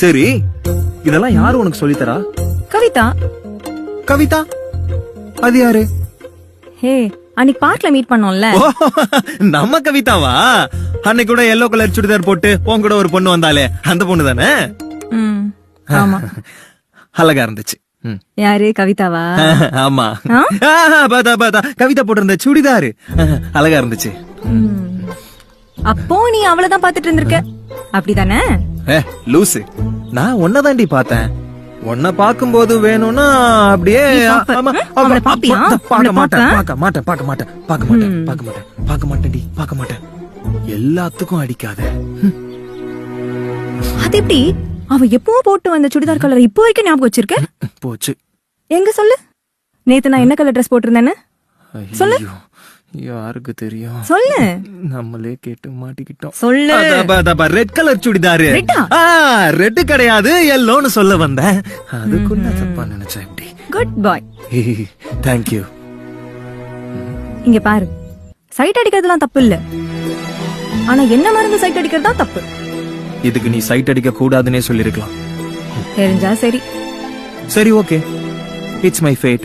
சரி இதெல்லாம் யாரு உனக்கு சொல்லித்தரா? கவிதா. கவிதா? அது யாரு? ஹே அன்னைக்கு பார்க்ல மீட் பண்ணோம்ல. நம்ம கவிதாவா? அன்னைக்கு கூட எல்லோ கலர் சுடிதார் போட்டு உன் கூட ஒரு பொண்ணு வந்தாலே அந்த பொண்ணு தானே ஆமா. அழகா இருந்துச்சு. யாரு கவிதாவா? ஆமா. பாத்தா பாத்தா கவிதா போட்டிருந்த சுடிதாரு. அழகா இருந்துச்சு. அப்போ நீ அவளதான் பாத்துட்டு இருந்திருக்க? அப்படிதானே? லூசு. நான் உன்னதாண்டி பார்த்தேன். உன்னை பார்க்கும்போது வேணும்னா அப்படியே? பார்க்க மாட்டேன்? பார்க்க மாட்டேன் பார்க்க மாட்டேன் பார்க்க மாட்டேன் பார்க்க மாட்டேன் பார்க்க மாட்டேன்டி பார்க்க மாட்டேன். எல்லாத்துக்கும் அடிக்காத. அது எப்படி? அவ எப்பவும் போட்டு வந்த சுடிதார் கலர் இப்போ வரைக்கும் ஞாபகம் வச்சிருக்க? போச்சு. எங்க சொல்லு? நேத்து நான் என்ன கலர் ட்ரெஸ் போட்டிருந்தேன்னு? சொல்லு. யாருக்கு தெரியும்? சொல்லு. நம்மளே கேட்டு மாட்டிக்கிட்டோம். சொல்லு. Red colour churidar? ரெட் கிடையாது எல்லோன்னு சொல்ல வந்தேன். அதுக்குள்ள தப்பா நினைச்சேன் இப்படி குட் பாய் தேங்க்யூ இங்க பாரு. சைட் அடிக்கிறதுலாம் தப்பு இல்ல ஆனா என்ன மருந்து சைட் அடிக்கிறது தான் தப்பு. இதுக்கு நீ சைட் அடிக்க கூடாதுன்னே சொல்லிருக்கலாம். தெரிஞ்சா சரி. சரி ஓகே இட்ஸ் மை ஃபேட்